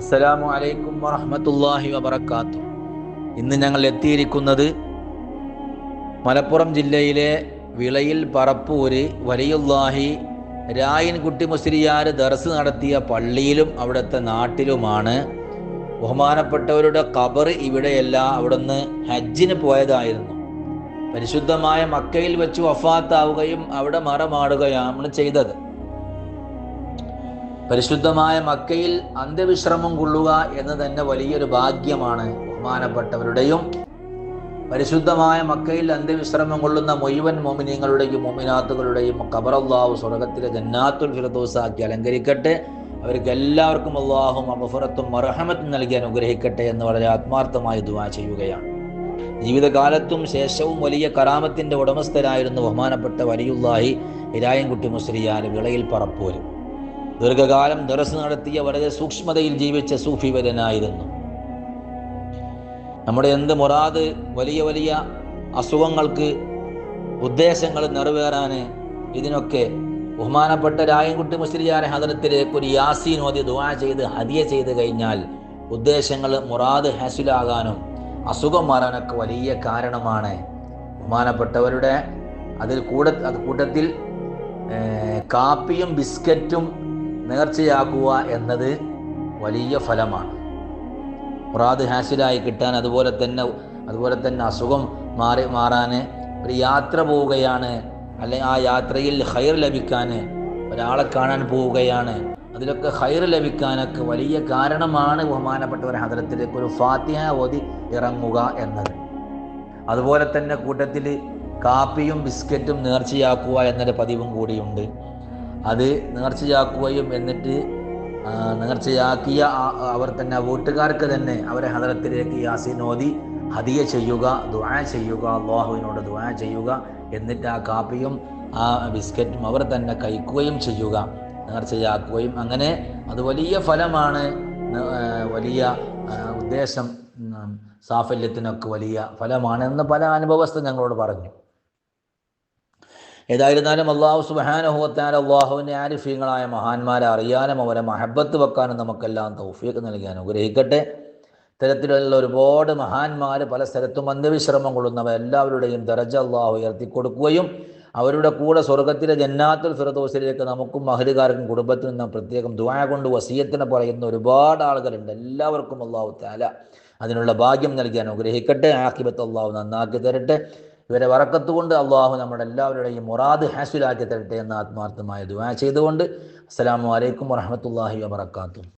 അസ്സലാമു അലൈക്കും വറഹമത്തല്ലാഹി വബർക്കാത്തു ഇന്ന് ഞങ്ങൾ എത്തിയിരിക്കുന്നത് മലപ്പുറം ജില്ലയിലെ വിളയിൽ പറപ്പൂര് വലിയുല്ലാഹി രായൻകുട്ടി മുസ്ലിയാർ ദർസ് നടത്തിയ പള്ളിയിലും അവിടുത്തെ നാട്ടിലുമാണ്. ബഹുമാനപ്പെട്ടവരുടെ ഖബർ ഇവിടെയല്ല അവിടുന്ന് ഹജ്ജിന് പോയതായിരുന്നു. പരിശുദ്ധമായ മക്കയിൽ വെച്ച് വഫാത്താവുകയും അവിടെ മറമാടുകയാണ് ചെയ്തത്. പരിശുദ്ധമായ മക്കയിൽ അന്ത്യവിശ്രമം കൊള്ളുക എന്ന് തന്നെ വലിയൊരു ഭാഗ്യമാണ് ബഹുമാനപ്പെട്ടവരുടെയും. പരിശുദ്ധമായ മക്കയിൽ അന്ത്യവിശ്രമം കൊള്ളുന്ന മുഴുവൻ മോമിനിയങ്ങളുടെയും മോമിനാത്തുകളുടെയും കബറല്ലാവ് സ്വർഗത്തിലെ ജന്നാത്തുൽ ഫിറദോസാക്കി അലങ്കരിക്കട്ടെ. അവർക്ക് എല്ലാവർക്കും അള്ളാഹും അബഫുറത്തും മറഹമത്തും നൽകി അനുഗ്രഹിക്കട്ടെ എന്ന് വളരെ ആത്മാർത്ഥമായി ദുവാ ചെയ്യുകയാണ്. ജീവിതകാലത്തും ശേഷവും വലിയ കറാമത്തിന്റെ ഉടമസ്ഥരായിരുന്നു ബഹുമാനപ്പെട്ട വലിയുല്ലാഹി ഇരായൻകുട്ടി മുസ്ലിയാർ വിളയിൽ പറപ്പൂര് ദീർഘകാലം ദറസ് നടത്തിയ വളരെ സൂക്ഷ്മതയിൽ ജീവിച്ച സൂഫിവരനായിരുന്നു നമ്മുടെ എന്ത് മുറാദ് വലിയ വലിയ അസുഖങ്ങൾക്ക് ഉദ്ദേശങ്ങൾ നിറവേറാൻ ഇതിനൊക്കെ ബഹുമാനപ്പെട്ട രായൻകുട്ടി മുസ്ലിയാരെ ഹദരത്തിലേക്ക് ഒരു യാസീൻ ഓതി ദുവാ ചെയ്ത് ഹദിയ ചെയ്ത് കഴിഞ്ഞാൽ ഉദ്ദേശങ്ങൾ മുറാദ് ഹാസിലാകാനും അസുഖം മാറാനൊക്കെ വലിയ കാരണമാണ്. ബഹുമാനപ്പെട്ടവരുടെ അതിൽ കൂട കൂട്ടത്തിൽ കാപ്പിയും ബിസ്ക്കറ്റും നേർച്ചയാക്കുക എന്നത് വലിയ ഫലമാണ്. മുറാദ് ഹാസിലായി കിട്ടാൻ അതുപോലെ തന്നെ അതുപോലെ തന്നെ അസുഖം മാറി മാറാൻ ഒരു യാത്ര പോവുകയാണ്. അല്ലെങ്കിൽ ആ യാത്രയിൽ ഹൈർ ലഭിക്കാൻ ഒരാളെ കാണാൻ പോവുകയാണ്. അതിലൊക്കെ ഹൈർ ലഭിക്കാനൊക്കെ വലിയ കാരണമാണ് ബഹുമാനപ്പെട്ടവർ ഹദരത്തിലേക്ക് ഒരു ഫാത്തിഹ ഓതി ഇറങ്ങുക എന്നത്. അതുപോലെ തന്നെ കൂട്ടത്തിൽ കാപ്പിയും ബിസ്ക്കറ്റും നേർച്ചയാക്കുക എന്നൊരു പതിവും കൂടിയുണ്ട്. അത് നേർച്ചയാക്കുകയും എന്നിട്ട് നേർച്ചയാക്കിയ അവർ തന്നെ വീട്ടുകാർക്ക് തന്നെ അവരെ ഹദരത്തിലേക്ക് യാസീൻ ഓതി ഹദിയ ചെയ്യുക ദുആ ചെയ്യുക അള്ളാഹുവിനോട് ദുആ ചെയ്യുക എന്നിട്ട് ആ കാപ്പിയും ആ ബിസ്ക്കറ്റും അവർ തന്നെ കഴിക്കുകയും ചെയ്യുക നേർച്ചയാക്കുകയും. അങ്ങനെ അത് വലിയ ഫലമാണ് വലിയ ഉദ്ദേശം സാഫല്യത്തിനൊക്കെ വലിയ ഫലമാണ് എന്ന് പല അനുഭവസ്ഥ ഞങ്ങളോട് പറഞ്ഞു. ഏതായിരുന്നാലും അള്ളാഹു സുബാനഹുവത്താൻ അള്ളാഹുവിന്റെ ആരിഫ്യങ്ങളായ മഹാന്മാരെ അറിയാനും അവരെ മഹബത്ത് വെക്കാനും നമുക്കെല്ലാം തൗഫീക്ക് നൽകി അനുഗ്രഹിക്കട്ടെ. ഇത്തരത്തിലുള്ള ഒരുപാട് മഹാന്മാർ പല സ്ഥലത്തും അന്ത്യവിശ്രമം കൊള്ളുന്നവർ എല്ലാവരുടെയും ദരജ അള്ളാഹു ഉയർത്തിക്കൊടുക്കുകയും അവരുടെ കൂടെ സ്വർഗത്തിലെ ജന്നാത്തുൽ ഫിറദോസിലേക്ക് നമുക്കും മഹലുകാർക്കും കുടുംബത്തിൽ നാം പ്രത്യേകം ദുആ കൊണ്ട് വസീയത്തിനെ പറയുന്ന ഒരുപാട് ആളുകളുണ്ട്. എല്ലാവർക്കും അള്ളാഹു താല അതിനുള്ള ഭാഗ്യം നൽകാൻ അനുഗ്രഹിക്കട്ടെ. ആക്കിബത്ത് അള്ളാഹു നന്നാക്കി തരട്ടെ. ഇവരെ വറക്കത്തുകൊണ്ട് അള്ളാഹു നമ്മുടെ എല്ലാവരുടെയും മുറാദ് ഹാസിലാക്കി തരട്ടെ എന്ന് ആത്മാർത്ഥമായ ദുവാ ചെയ്തുകൊണ്ട് അസ്സലാമു അലൈക്കും വറഹമത്തല്ലാഹി വബർക്കാത്തു